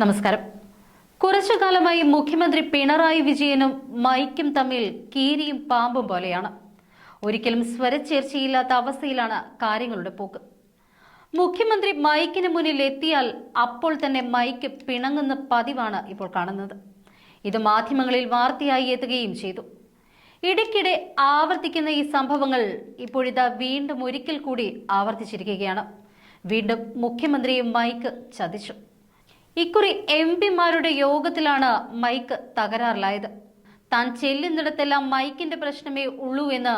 നമസ്കാരം. കുറച്ചു കാലമായി മുഖ്യമന്ത്രി പിണറായി വിജയനും മൈക്കും തമ്മിൽ കീരിയും പാമ്പും പോലെയാണ്. ഒരിക്കലും സ്വരച്ചേർച്ചയില്ലാത്ത അവസ്ഥയിലാണ് കാര്യങ്ങളുടെ പോക്ക്. മുഖ്യമന്ത്രി മൈക്കിന് മുന്നിൽ എത്തിയാൽ അപ്പോൾ തന്നെ മൈക്ക് പിണങ്ങുന്ന പതിവാണ് ഇപ്പോൾ കാണുന്നത്. ഇത് മാധ്യമങ്ങളിൽ വാർത്തയായി എത്തുകയും ചെയ്തു. ഇടയ്ക്കിടെ ആവർത്തിക്കുന്ന ഈ സംഭവങ്ങൾ ഇപ്പോഴിതാ വീണ്ടും ഒരിക്കൽ കൂടി ആവർത്തിച്ചിരിക്കുകയാണ്. വീണ്ടും മുഖ്യമന്ത്രിയും മൈക്ക് ചതിച്ചു. ഇക്കുറി എം പിമാരുടെ യോഗത്തിലാണ് മൈക്ക് തകരാറിലായത്. താൻ ചെല്ലുന്നിടത്തെല്ലാം മൈക്കിന്റെ പ്രശ്നമേ ഉള്ളൂ എന്ന്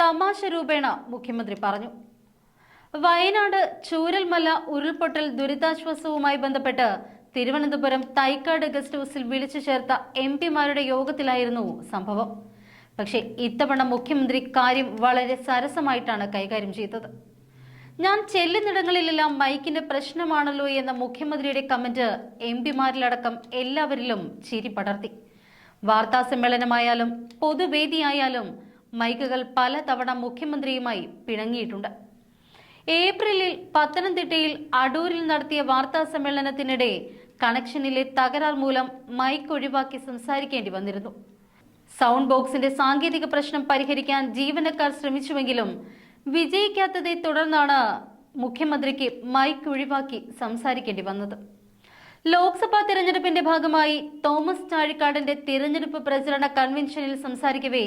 തമാശ രൂപേണ മുഖ്യമന്ത്രി പറഞ്ഞു. വയനാട് ചൂരൽമല ഉരുൾപൊട്ടൽ ദുരിതാശ്വാസവുമായി ബന്ധപ്പെട്ട് തിരുവനന്തപുരം തൈക്കാട് ഗസ്റ്റ് ഹൗസിൽ വിളിച്ചു ചേർത്ത എം പിമാരുടെ യോഗത്തിലായിരുന്നു സംഭവം. പക്ഷേ ഇത്തവണ മുഖ്യമന്ത്രി കാര്യം വളരെ സരസമായിട്ടാണ് കൈകാര്യം ചെയ്തത്. ഞാൻ ചെല്ലുന്നിടങ്ങളിലെല്ലാം മൈക്കിന്റെ പ്രശ്നമാണല്ലോ എന്ന മുഖ്യമന്ത്രിയുടെ കമന്റ് എം പിമാരിലടക്കം എല്ലാവരിലും ചിരി പടർത്തി. വാർത്താ സമ്മേളനമായാലും പൊതുവേദിയായാലും മൈക്കുകൾ പലതവണ മുഖ്യമന്ത്രിയുമായി പിണങ്ങിയിട്ടുണ്ട്. ഏപ്രിലിൽ പത്തനംതിട്ടയിൽ അടൂരിൽ നടത്തിയ വാർത്താ സമ്മേളനത്തിനിടെ കണക്ഷനിലെ തകരാർ മൂലം മൈക്ക് ഒഴിവാക്കി സംസാരിക്കേണ്ടി വന്നിരുന്നു. സൗണ്ട് ബോക്സിന്റെ സാങ്കേതിക പ്രശ്നം പരിഹരിക്കാൻ ജീവനക്കാർ ശ്രമിച്ചുവെങ്കിലും വിജയിക്കാത്തതെ തുടർന്നാണ് മുഖ്യമന്ത്രിക്ക് മൈക്ക് ഒഴിവാക്കി സംസാരിക്കേണ്ടി വന്നത്. ലോക്സഭാ തിരഞ്ഞെടുപ്പിന്റെ ഭാഗമായി തോമസ് ചാഴിക്കാടന്റെ തിരഞ്ഞെടുപ്പ് പ്രചരണ കൺവെൻഷനിൽ സംസാരിക്കവേ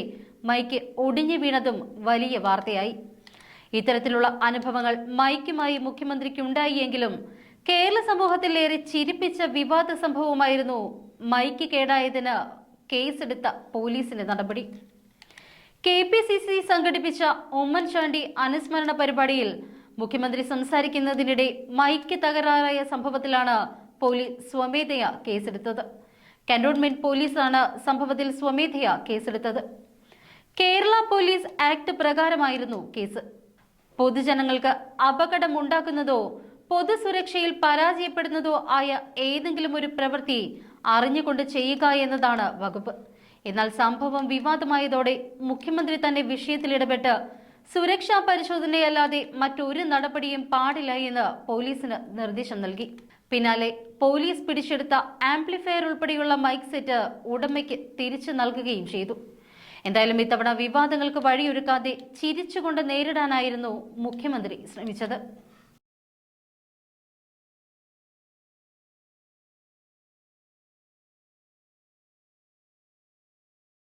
മൈക്ക് ഒടിഞ്ഞു വീണതും വലിയ വാർത്തയായി. ഇത്തരത്തിലുള്ള അനുഭവങ്ങൾ മൈക്കുമായി മുഖ്യമന്ത്രിക്ക് ഉണ്ടായിയെങ്കിലും കേരള സമൂഹത്തിലേറെ ചിരിപ്പിച്ച വിവാദ സംഭവമായിരുന്നു മൈക്ക് കേടായതിന് കേസെടുത്ത പോലീസിന്റെ നടപടി. കെ പി സി സി സംഘടിപ്പിച്ച ഉമ്മൻചാണ്ടി അനുസ്മരണ പരിപാടിയിൽ മുഖ്യമന്ത്രി സംസാരിക്കുന്നതിനിടെ മൈക്ക് തകരാറായ സംഭവത്തിലാണ് പോലീസ് സ്വമേധയാ കേസെടുത്തത്. കന്റോൺമെന്റ് പോലീസാണ് സംഭവത്തിൽ സ്വമേധയാ കേസെടുത്തത്. കേരള പോലീസ് ആക്ട് പ്രകാരമായിരുന്നു കേസ്. പൊതുജനങ്ങൾക്ക് അപകടമുണ്ടാക്കുന്നതോ പൊതുസുരക്ഷയിൽ പരാജയപ്പെടുന്നതോ ആയ ഏതെങ്കിലും ഒരു പ്രവൃത്തി അറിഞ്ഞുകൊണ്ട് ചെയ്യുക എന്നതാണ് വകുപ്പ്. എന്നാൽ സംഭവം വിവാദമായതോടെ മുഖ്യമന്ത്രി തന്നെ വിഷയത്തിൽ ഇടപെട്ട് സുരക്ഷാ പരിശോധനയല്ലാതെ മറ്റൊരു നടപടിയും പാടില്ല എന്ന് പോലീസിന് നിർദ്ദേശം നൽകി. പിന്നാലെ പോലീസ് പിടിച്ചെടുത്ത ആംപ്ലിഫയർ ഉൾപ്പെടെയുള്ള മൈക്ക് സെറ്റ് ഉടമയ്ക്ക് തിരിച്ചു നൽകുകയും ചെയ്തു. എന്തായാലും ഇത്തവണ വിവാദങ്ങൾക്ക് വഴിയൊരുക്കാതെ ചിരിച്ചുകൊണ്ട് നേരിടാനായിരുന്നു മുഖ്യമന്ത്രി ശ്രമിച്ചത്.